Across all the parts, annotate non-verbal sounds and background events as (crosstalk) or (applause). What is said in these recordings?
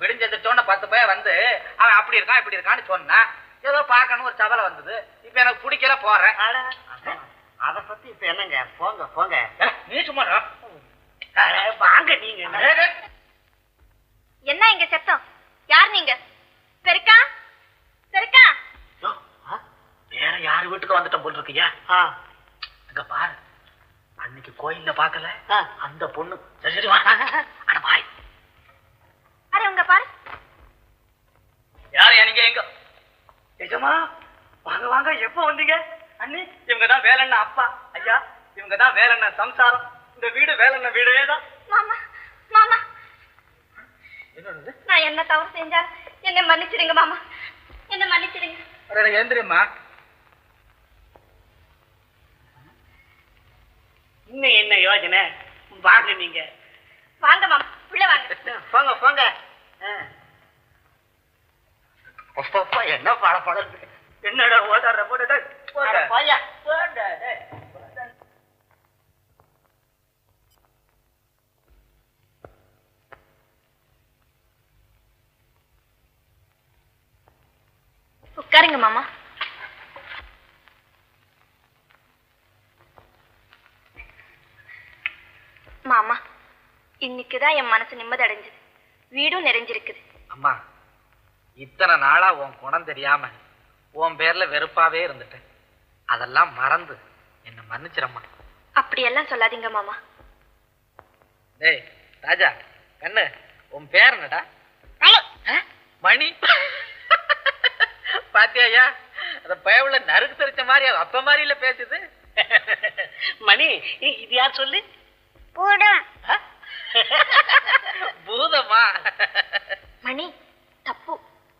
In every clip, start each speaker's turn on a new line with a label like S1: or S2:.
S1: விடிஞ்செந்திரிச்சோன்னு பத்து பையன் வந்து அவன் அப்படி இருக்கான் இப்படி இருக்கான்னு சொன்னான் ஏதோ பார்க்கணும் ஒரு சபலை வந்தது. இப்ப எனக்கு பிடிக்கல போறேன்.
S2: அட, அத பத்தி இப்ப என்னங்க? போங்க போங்க.
S1: நீ சும்மா
S2: வாங்க நீங்க.
S3: என்ன இங்க சத்தம்? யார் நீங்க? பெருக்கா? பெருக்கா?
S1: வேற யாரு வீட்டுக்கு வந்துட்ட போல் இருக்கியா? அங்க பாரு. அன்னைக்கு கோயில்ல பாக்கல. அந்த பொண்ணு. சரி சரி (laughs) வா அட பாய்
S3: அரே உங்க பாரு
S1: யார் நீங்க எங்க
S2: எஜமா வாங்க வாங்க எப்போ வந்தீங்க?
S1: அண்ணி இவங்க தான் வேலண்ண அப்பா. ஐயா இவங்க தான் வேலண்ண சம்சாரம். இந்த வீடு வேலண்ண வீடே தான்
S3: மாமா. மாமா நான் என்ன தவறு செஞ்சாலும் என்னை மன்னிச்சிடுங்க மாமா. என்ன மன்னிச்சிடுங்க.
S1: எந்திரிம்மா.
S2: இன்னும் என்ன யோசனை வாங்க நீங்க.
S3: வாங்க மாமா. உள்ள வாங்க.
S2: போங்க போங்க. என்ன பட
S1: என்னடா ஓட்டாடுற போட்டு
S3: உட்காருங்க மாமா. மாமா இன்னைக்குதான் என் மனசு நிம்மதி அடைஞ்சது. வீடும் நிறைஞ்சிருக்குது.
S1: அம்மா இத்தனை நாளா உன் குணம் தெரியாம உன் பேர்ல வெறுப்பாவே இருந்துட்டேன். அதெல்லாம் மறந்து என்ன மன்னிச்சிரம்மா
S3: அப்படியெல்லாம் சொல்லாதீங்க மாமா.
S1: டேய் ராஜா கண்ணு உன் பேர் என்னடா? ஆ? மணி. பாத்தியாயா? அந்த பயவுல நறுக்கு தெரிச்ச மாதிரி அப்ப மாதிரி இல்ல பேசுது.
S2: மணி இது யார் சொல்லு?
S1: ஆ? பூதமா?
S3: மணி தப்பு.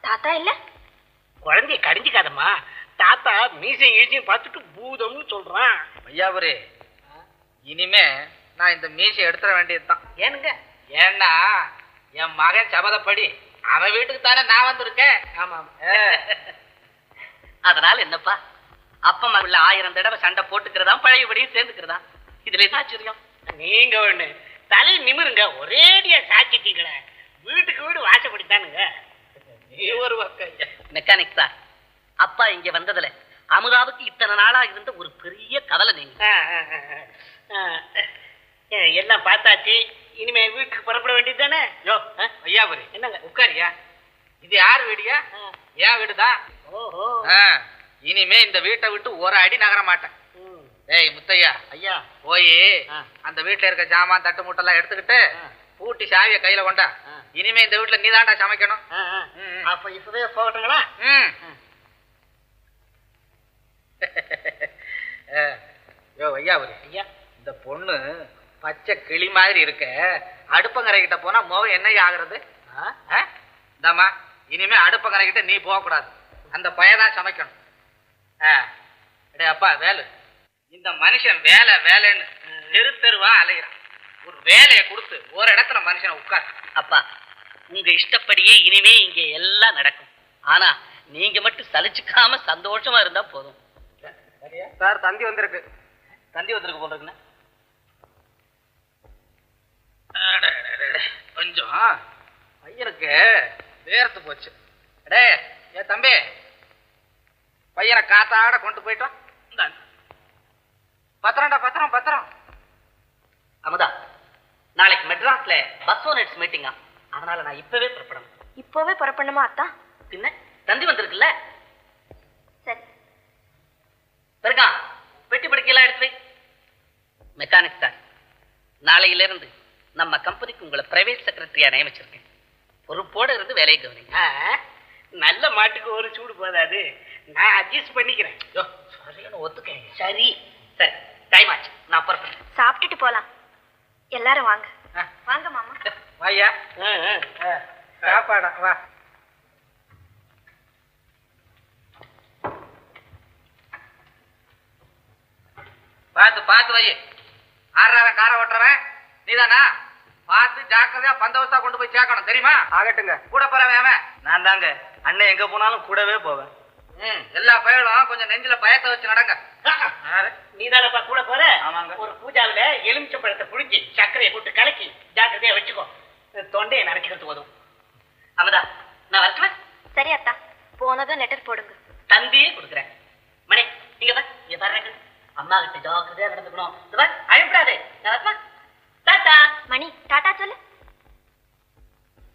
S3: தாத்தா இல்ல?
S2: குழந்தைய கடிஞ்சிக்காதம்மா. தாத்தா மீசையும் ஈசையும் பார்த்துட்டு பூதம்னு சொல்றான்.
S1: ஐயாபுரி இனிமே நான் இந்த மீசை எடுத்துட வேண்டியதுதான்.
S2: ஏனுங்க?
S1: ஏன்னா என் மகன் சபதப்படி அவன் வீட்டுக்கு தானே நான் வந்திருக்கேன்.
S2: ஆமா. அதனால என்னப்பா? அப்பா மகள ஆயிரம் தடவை சண்டை போட்டுக்கிறதா பழையபடியும் சேர்ந்துக்கிறதா இதுல என்ன ஆச்சரியம்? நீங்க ஒண்ணு. தலை நிமிருங்க. ஒரேடியா சாச்சிட்டீங்களே வீட்டுக்கு வீடு வாசப்படித்தானுங்க
S1: நீ ஒரு பக்கம் ஐயா.
S4: மெக்கானிக் சார் அப்பா இங்க வந்ததுல அமுதாவுக்கு இத்தனை நாளா இருந்த ஒரு பெரிய கவலை நீங்க.
S2: எல்லாம் பார்த்தாச்சு இனிமே வீட்டுக்கு புறப்பட வேண்டியது தானே
S1: யோ ஐயாபுரி
S2: என்னங்க?
S1: உட்காரியா? இது யார் வீடியா? ஏன் வீடுதான்
S2: ஓஹோ.
S1: இனிமே இந்த வீட்டை விட்டு ஒரு அடி நகர மாட்டேன். ஏய் முத்தையா
S2: ஐயா.
S1: போய். அந்த வீட்டுல இருக்க ஜாமான் தட்டு மூட்டெல்லாம் எடுத்துக்கிட்டு. பூட்டி சாவிய கையில கொண்டா. இனிமே இந்த வீட்டுல நீதான்டா சமைக்கணும்.
S2: ஆ, ஆ.
S1: ம், ம்.
S2: அப்ப இப்பவே போகட்டுங்களா?
S1: யோ ஐயாபுரி
S2: ஐயா.
S1: இந்த பொண்ணு பச்சை கிளி மாதிரி இருக்க. அடுப்பங்கரை கிட்ட போனா முகம் என்ன ஆகுறது?
S2: ஆ?
S1: இந்தாம்மா இனிமே அடுப்பங்கரை கிட்ட நீ போக கூடாது அந்த பையதான் சமைக்கணும். டேய் அப்பா வேலு. இந்த மனுஷன் வேலை வேலைன்னு தெரு தெருவா அலைகிறான் ஒரு வேலையை கொடுத்து ஒரு இடத்துல மனுஷனை உட்கார்.
S4: அப்பா உங்க இஷ்டப்படியே இனிமே இங்க எல்லாம் நடக்கும். ஆனா நீங்க மட்டும் சலிச்சுக்காம சந்தோஷமா இருந்தா போதும்.
S1: சார் தந்தி வந்திருக்கு. தந்தி வந்திருக்கு போல இருக்குண்ணே. கொஞ்சம். பையனுக்கு வேர்த்து போச்சு. அடே ஏ தம்பி பையனை காத்தாட கொண்டு போயிட்டோம். பத்திரம்டா பத்திரம் பத்திரம்.
S4: அமுதா நாளைக்கு மெட்ராஸ்ல பஸ் ஓனர்ஸ் மீட்டிங்கா அதனால நான் இப்பவே புறப்படணும்.
S3: இப்போவே புறப்படணுமா அத்தா?
S4: பின்ன தந்தி வந்திருக்குல்ல?
S3: சரி.
S4: பெருக்கா பெட்டி படுக்கையெல்லாம் எடுத்து வை. மெக்கானிக் சார் நாளையில இருந்து நம்ம கம்பெனிக்கு உங்களை பிரைவேட் செக்ரட்டரியா நியமிச்சிருக்கேன். பொறுப்போட இருந்து வேலையை கவனிங்க.
S2: நல்ல மாட்டுக்கு ஒரு சூடு போதாது. நான் அட்ஜஸ்ட் பண்ணிக்கிறேன்.
S1: யோ ஒத்துக்கங்க
S2: சரி.
S4: சரி டைம் ஆச்சு. நான் புறப்படுறேன்.
S3: சாப்பிட்டுட்டு போலாம். எல்லாரும் வாங்க. வாங்க மாமா.
S2: ஆ,
S1: சாப்பாடா வா. பார்த்து பார்த்து வை. ஆறாவன் காரை ஓட்டுறவன் நீதானா? பார்த்து ஜாக்கிரதையா பந்தவஸ்தா கொண்டு போய் சேர்க்கணும் தெரியுமா?
S2: ஆகட்டுங்க.
S1: கூட போறவன் அவன்.
S2: நான் தாங்க. அண்ணன் எங்க போனாலும் கூடவே போவேன்.
S1: ம் எல்லா பயலும் கொஞ்சம் நெஞ்சில பயத்தை வச்சு நடங்க?
S2: நீ தானப்பா கூட போற?
S1: ஆமாங்க.
S2: ஒரு பூஜாவில எலுமிச்சம்பழத்தை புழிஞ்சு சர்க்கரையை போட்டு கலக்கி ஜாக்கிரதையா வச்சுக்கோ. தொண்டையை நரைக்கிறது போதும்.
S4: அமதா நான் வரட்டுமா?
S5: சரி அத்தா போனதும் லெட்டர் போடுங்க.
S4: தந்தியே கொடுக்குறேன். மணி நீங்க வா இங்க பாருங்க அம்மா கிட்ட ஜாக்கிரதையா நடந்துக்கணும். அழுப்பிடாதே. நான் வரட்டுமா? டாட்டா
S5: மணி டாடா சொல்லு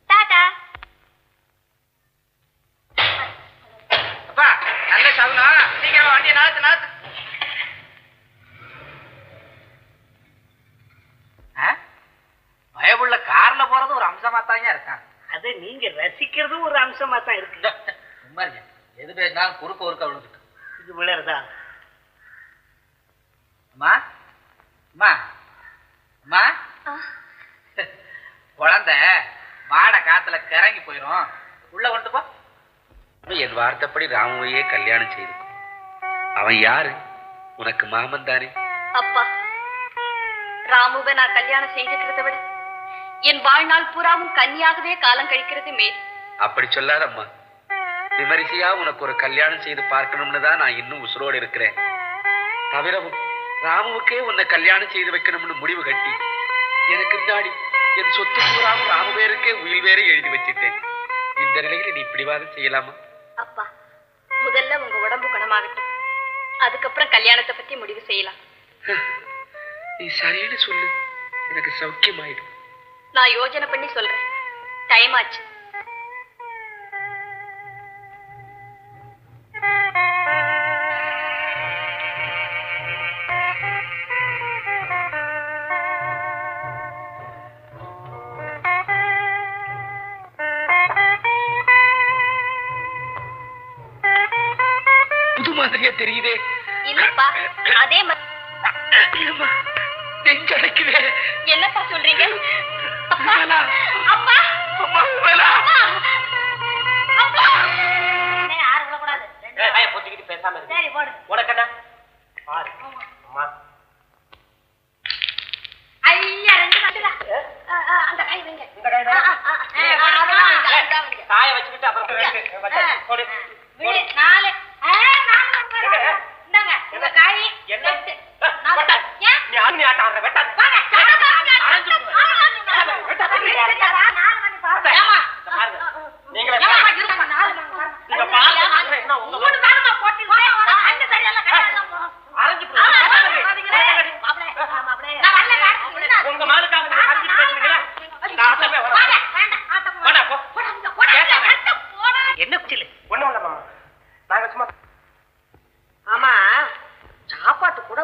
S5: டாடா
S1: அப்பா நல்ல சகுனம் சீக்கிரம் வண்டியை நகர்த்து நகர்த்து ஆ? பயமுள்ள கார்ல போறது ஒரு அம்சமா தாங்க இருக்கான்
S4: அது நீங்க ரசிக்கிறதும் ஒரு அம்சமா தான் இருக்கு.
S1: எது பேசினாலும் குறுக்க குறுக்க விழுந்துட்டு.
S4: இது விழறதா?
S1: அம்மா? அம்மா? அம்மா?
S5: ஆ,
S1: குழந்தை வாட காத்துல கிறங்கி போயிரும். உள்ள கொண்டு போ.
S6: என் வார்த்தைப்படி ராமுவையே கல்யாணம் செய்து அவன் யாரு? உனக்கு மாமன் தானே?
S5: அப்பா ராமுவை நான் கல்யாணம் செய்துக்கிறத விட என் வாழ்நாள் பூராவும் கன்னியாகவே காலம் கழிக்கிறது மேல்.
S6: அப்படி சொல்லாதம்மா. விமரிசையா உனக்கு ஒரு கல்யாணம் செய்து பார்க்கணும்னு தான் நான் இன்னும் உசுரோடு இருக்கிறேன். தவிரவும் ராமுவுக்கே உன்னை கல்யாணம் செய்து வைக்கணும்னு முடிவு கட்டி எனக்கு முன்னாடி என் சொத்து பூராவும் ராமு பேருக்கே உயிர் வேற எழுதி வச்சிட்டேன். இந்த நிலையில நீ பிடிவாதம் செய்யலாமா?
S5: அப்பா முதல்ல உங்க உடம்பு குணமாகட்டும். அதுக்கப்புறம் கல்யாணத்தை பத்தி முடிவு செய்யலாம்.
S6: நீ சரின்னு சொல்லு. எனக்கு சௌக்கியமாயிடும்.
S5: நான் யோசனை பண்ணி சொல்றேன். டைம் ஆச்சு.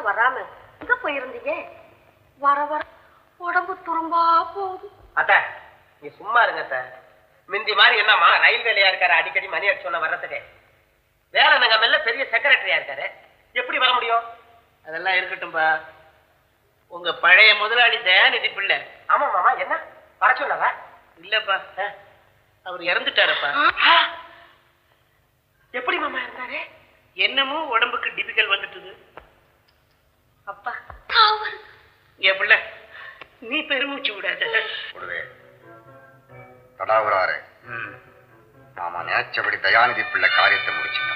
S7: வராம எங்க போயிருந்தீங்க வர வர உடம்பு துரும்பா போகுது.
S4: அத்த நீ சும்மா இருங்க அத்த. மிந்தி மாதிரி என்னம்மா ரயில் வேலையா இருக்காரு அடிக்கடி மணி அடிச்சு சொன்ன வர்றதுக்கு. வேலை நங்கமல்ல பெரிய செக்ரட்டரியா இருக்காரு? எப்படி வர முடியும்?
S1: அதெல்லாம் இருக்கட்டும்பா. உங்க பழைய முதலாளி தயாநிதி பிள்ளை.
S4: ஆமா மாமா என்ன? வர சொன்னவா
S1: இல்லப்பா. அவர் இறந்துட்டாருப்பா.
S4: எப்படி மாமா இருந்தாரு?
S1: என்னமோ உடம்புக்கு டிபிக்கல் வந்துட்டுது.
S4: அப்பா.
S1: என் பிள்ளை. நீ பெருமூச்சு விடாத.
S8: தடாவுறாரு நாம நினைச்சபடி தயாநிதி பிள்ளை காரியத்தை முடிச்சிட்டோம்.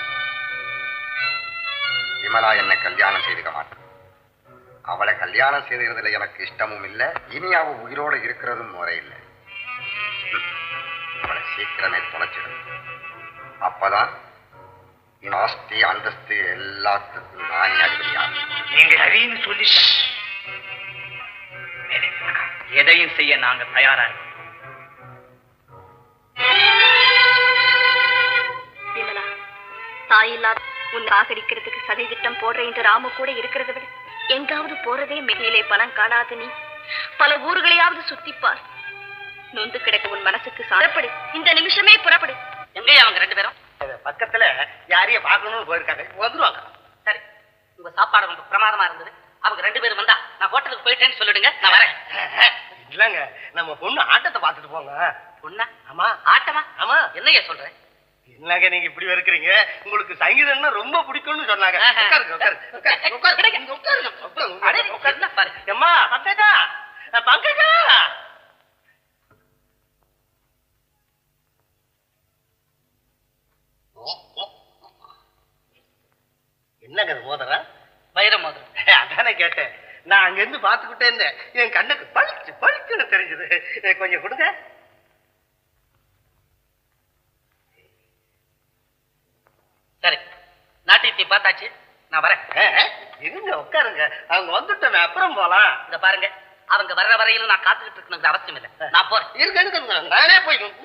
S8: விமலா என்னை கல்யாணம் செய்துக்க மாட்டான். அவளை கல்யாணம் செய்துகிறதுல எனக்கு இஷ்டமும் இல்லை இனி அவ உயிரோட இருக்கிறதும் முறை இல்லை. ம். அவளை சீக்கிரமே தொலைச்சிடும். அப்பதான் ஆஸ்தி அந்தஸ்து எல்லாத்துக்கும் நான் அதிபதியாகும்
S1: நீங்க சரின்னு சொல்லிட்ட எதையும் செய்ய நாங்க தயாரா இருக்கோம்.
S5: விமலா தாயில்லா உன் சாகரிக்கிறதுக்கு சதி திட்டம் போடுற இந்த ராமு கூட இருக்கிறத விட எங்காவது போறதே மேலே பலம் காணாத நீ. பல ஊர்களையாவது சுத்திப்பார் நொந்து கிடக்க உன் மனசுக்கு சாரப்படு இந்த நிமிஷமே புறப்படு.
S4: எங்கேயா அவங்க ரெண்டு பேரும்?
S7: பக்கத்துல யாரைய பார்க்கணும்னு போயிருக்காங்க. வந்துருவாங்க.
S4: சரி உங்க சாப்பாடு ரொம்ப பிரமாதமா இருந்தது. அவங்க ரெண்டு பேரும் வந்தா நான் ஹோட்டலுக்கு போயிட்டேன்னு சொல்லிடுங்க. நான் வரேன்.
S7: இல்லங்க நம்ம பொண்ணு ஆட்டத்தை பார்த்துட்டு போங்க.
S4: பொண்ணா?
S7: ஆமா.
S4: ஆட்டமா?
S7: ஆமா.
S4: என்னையா சொல்றேன்
S7: என்னங்க நீங்க இப்படி இருக்கிறீங்க உங்களுக்கு சங்கீதம்னா ரொம்ப பிடிக்கும்னு சொன்னாங்க. உட்காருங்க உட்காருங்க உட்காருங்க, உட்காருங்க உட்காருங்க
S4: பாரு.
S7: எம்மா பங்கஜா! பங்கஜா! என்னங்க இது மோதிர
S4: வைர மோதிரம்.
S7: அதானே கேட்டேன். நான் அங்கிருந்து பார்த்துக்கிட்டே இருந்தேன். என் கண்ணுக்கு பளிச்சு பளிச்சுன்னு தெரிஞ்சது. கொஞ்சம் கொடுங்க.
S4: சரி நாட்டியத்தை பார்த்தாச்சு. நான் வரேன்.
S7: இருங்க உட்காருங்க. அவங்க வந்துட்டோமே அப்புறம் போலாம்.
S4: இத பாருங்க அவங்க வர்ற வரையில நான் காத்துக்கிட்டு இருக்கணுங்கிற அவசியம் இல்லை. நான் போறேன்.
S7: இருங்க. நானே போய்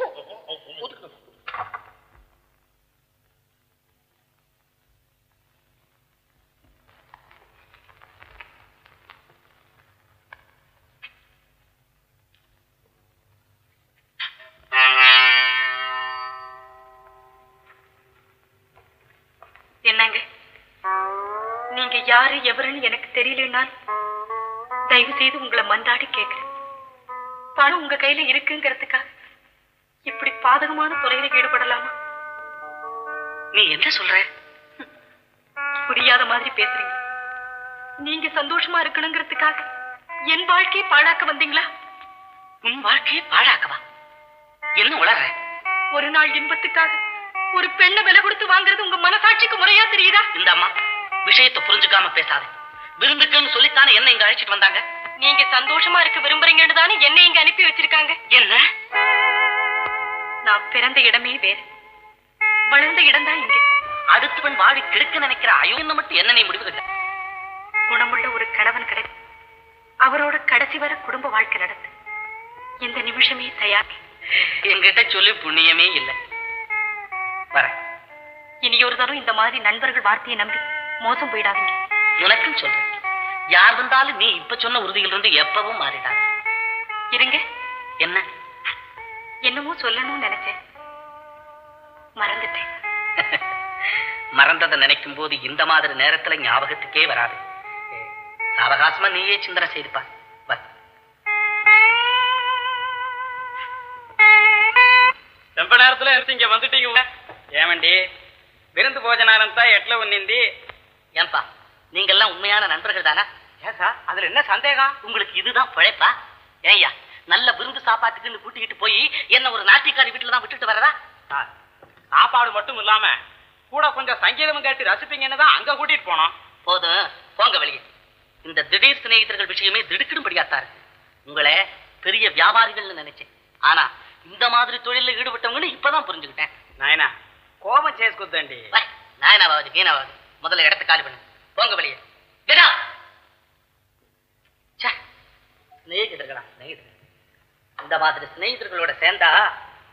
S3: யாரு எவருன்னு எனக்கு தெரியலனால் தயவு செய்து உங்களை மன்றாடி கேட்கிறேன். பணம் உங்க கையில இருக்குங்கிறதுக்காக இப்படி பாதகமான துறையில ஈடுபடலாமா?
S4: நீ என்ன சொல்ற?
S3: புரியாத மாதிரி பேசுறீங்க. நீங்க சந்தோஷமா இருக்கணுங்கிறதுக்காக என் வாழ்க்கையை பாழாக்க வந்தீங்களா?
S4: உன் வாழ்க்கையை பாழாக்கவா? என்ன உளற
S3: ஒரு நாள் இன்பத்துக்காக ஒரு பெண்ணை விலை கொடுத்து வாங்குறது உங்க மனசாட்சிக்கு முறையா தெரியுதா?
S4: இந்த அம்மா விஷயத்தை புரிஞ்சுக்காம பேசாத. விருந்துக்குன்னு சொல்லித்தானே என்ன இங்க அழைச்சிட்டு வந்தாங்க?
S3: நீங்க சந்தோஷமா இருக்க விரும்புறீங்கன்னு தானே என்னை இங்க அனுப்பி வச்சிருக்காங்க?
S4: என்ன?
S3: நான் பிறந்த இடமே வேறு. வளர்ந்த இடம் தான் இங்க.
S4: அடுத்தவன் வாழி கெடுக்க நினைக்கிற அயோன்னு மட்டும் என்ன நீ முடிவு கட்ட?
S3: குணமுள்ள ஒரு கணவன் கிடை அவரோட கடைசி வரை குடும்ப வாழ்க்கை நடத்து இந்த நிமிஷமே தயார்.
S4: என்கிட்ட சொல்லி புண்ணியமே இல்லை. வர
S3: இனி ஒரு தரம் இந்த மாதிரி நண்பர்கள் வார்த்தையை நம்பி? மோசம் போயிடாதீங்க.
S4: உனக்கும் சொல்றேன். யார் வந்தாலும் நீ இப்ப சொன்ன உறுதியில் இருந்து எப்பவும் மாறிடாது.
S3: இருங்க.
S4: என்ன?
S3: என்னமோ சொல்லணும்னு நினைச்சேன். மறந்துட்டேன். (laughs)
S4: மறந்ததை நினைக்கும் போது இந்த மாதிரி நேரத்துல ஞாபகத்துக்கே வராது. அவகாசமா நீயே சிந்தனை செய்திருப்பா
S1: ரொம்ப நேரத்துல இருந்து இங்க வந்துட்டீங்க. ஏமண்டி விருந்து போஜனாரம் தான் எட்ல
S4: ஒன்னிந்தி ஏன்பா நீங்கெல்லாம் உண்மையான நண்பர்கள் தானா?
S1: ஏசா அதுல என்ன சந்தேகம்?
S4: உங்களுக்கு இதுதான் பிழைப்பா? ஏய்யா நல்ல விருந்து சாப்பாட்டுக்குன்னு கூட்டிக்கிட்டு போய் என்ன ஒரு நாட்டிக்காரி வீட்டுல தான் விட்டுட்டு வரதா
S1: சாப்பாடு மட்டும் இல்லாம கூட கொஞ்சம் சங்கீதமும் கேட்டு ரசிப்பீங்கன்னு தான் அங்க கூட்டிட்டு போனோம்.
S4: போதும் போங்க வெளியே. இந்த திடீர் சிநேகிதர்கள் விஷயமே திடுக்கிடும்படியாத்தா இருக்கு. உங்களை பெரிய வியாபாரிகள்னு நினைச்சேன். ஆனா இந்த மாதிரி தொழில ஈடுபட்டவங்கன்னு இப்பதான் புரிஞ்சுக்கிட்டேன்.
S1: நாயனா கோபம் சேஸ்
S4: குத்தாண்டி கீனா கீனாவது முதல்ல இடத்த காலி பண்ணு. போங்க வெளியே. சிநேகிதர்கள்? இந்த மாதிரி சிநேகிதர்களோட சேர்ந்தா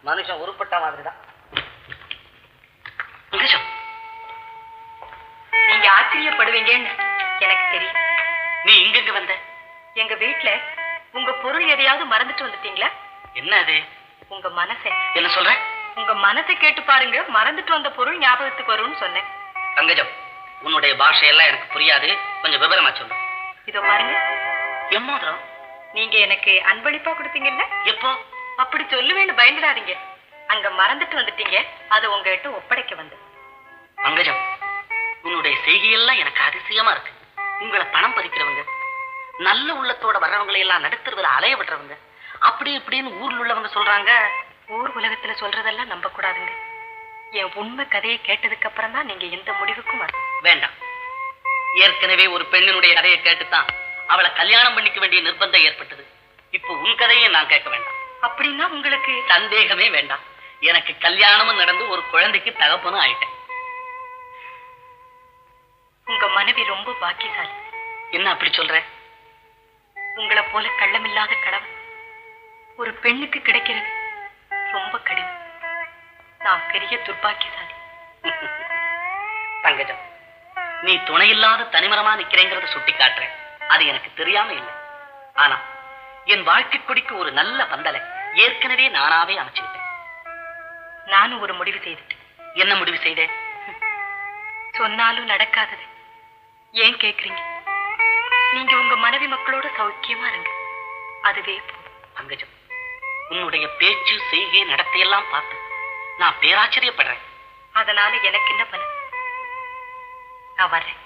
S4: மனுஷன் உருப்பட்ட மாதிரி தான்
S3: நீங்க ஆச்சரியப்படுவீங்கன்னு எனக்கு தெரியும்.
S4: நீ இங்கெங்க வந்த?
S3: எங்க வீட்ல உங்க பொருள் எதையாவது மறந்துட்டு வந்துட்டீங்களா?
S4: என்ன அது?
S3: உங்க மனசை.
S4: என்ன சொல்ற?
S3: உங்க மனசை கேட்டு பாருங்க மறந்துட்டு வந்த பொருள் ஞாபகத்துக்கு வரும்னு சொன்னேன்.
S4: பங்கஜம் உன்னுடைய பாஷையெல்லாம் எனக்கு புரியாது. கொஞ்சம் விவரமா சொல்லு.
S3: இதோ பாருங்க.
S4: எம்மோதிரம்
S3: நீங்க எனக்கு அன்பளிப்பா கொடுத்தீங்கல்ல
S4: எப்போ?
S3: அப்படி சொல்லுவேன்னு பயந்துடாதீங்க. அங்க மறந்துட்டு வந்துட்டீங்க. அதை உங்ககிட்ட ஒப்படைக்க வந்து
S4: பங்கஜம் உன்னுடைய செய்கையெல்லாம் எனக்கு அதிசயமா இருக்கு. உங்களை பணம் பறிக்கிறவங்க நல்ல உள்ளத்தோட வர்றவங்களை எல்லாம் நடுத்துறதுல அலைய விடுறவங்க அப்படி இப்படின்னு ஊர்ல உள்ளவங்க சொல்றாங்க.
S3: ஊர் உலகத்துல சொல்றதெல்லாம் நம்ப கூடாதுங்க என் உண்மை கதையை கேட்டதுக்கு அப்புறம் தான் நீங்க எந்த முடிவுக்கும்
S4: வேண்டாம். ஏற்கனவே ஒரு பெண்ணினுடைய கதையை கேட்டுத்தான் அவளை கல்யாணம் பண்ணிக்க வேண்டிய நிர்பந்தம் ஏற்பட்டது. இப்போ உன் கதையை நான் கேட்க வேண்டாம்.
S3: அப்படின்னா உங்களுக்கு
S4: சந்தேகமே வேண்டாம். எனக்கு கல்யாணமும் நடந்து ஒரு குழந்தைக்கு தகப்பனும் ஆயிட்டேன்.
S3: உங்க மனைவி ரொம்ப பாக்கியசாலி.
S4: என்ன அப்படி சொல்ற?
S3: உங்களை போல கள்ளமில்லாத கணவன் ஒரு பெண்ணுக்கு கிடைக்கிறது ரொம்ப கடினம். நான் பெரிய துர்பாக்கியசாலி.
S4: பங்கஜம் நீ துணையில்லாத தனிமரமா நிக்கிறேங்கிறத சுட்டி காட்டுறேன் அது எனக்கு தெரியாம இல்லை. ஆனா என் வாழ்க்கை கொடிக்கு ஒரு நல்ல பந்தலை ஏற்கனவே நானாவே அமைச்சுக்கிட்டேன்.
S3: நானும் ஒரு முடிவு செய்துட்டேன்.
S4: என்ன முடிவு செய்தேன்
S3: சொன்னாலும் நடக்காதது. ஏன் கேக்குறீங்க? நீங்க உங்க மனைவி மக்களோட சௌக்கியமா இருங்க. அதுவே
S4: பங்கஜம் உன்னுடைய பேச்சு செய்கை நடத்தையெல்லாம் பார்த்து நான் பேராச்சரியப்படுறேன்.
S3: அதனால எனக்கு என்ன பலன்? நான் வர்றேன்.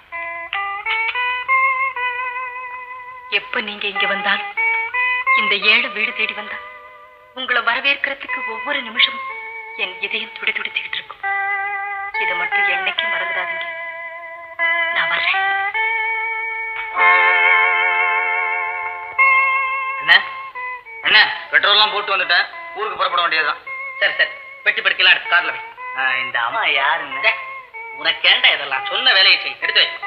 S3: எப்ப நீங்க இங்க வந்தாலும் இந்த ஏழை வீடு தேடி வந்தா உங்களை வரவேற்கிறதுக்கு ஒவ்வொரு நிமிஷமும் என் இதயம் துடி துடிச்சுக்கிட்டு இருக்கும். இதை மட்டும் என்னைக்கும் மறந்துடாதீங்க. நான் வர்றேன்.
S1: என்ன? என்ன? பெட்ரோல்லாம் போட்டு வந்துட்டேன். ஊருக்கு புறப்பட வேண்டியதுதான்.
S4: சரி சரி. பெட்டி படுக்கலாம் எடுத்து கார்ல வை.
S1: இந்த அம்மா யாருங்க?
S9: உனக்கேண்டா இதெல்லாம்?
S4: சொன்ன வேலையை செய். எடுத்து வை.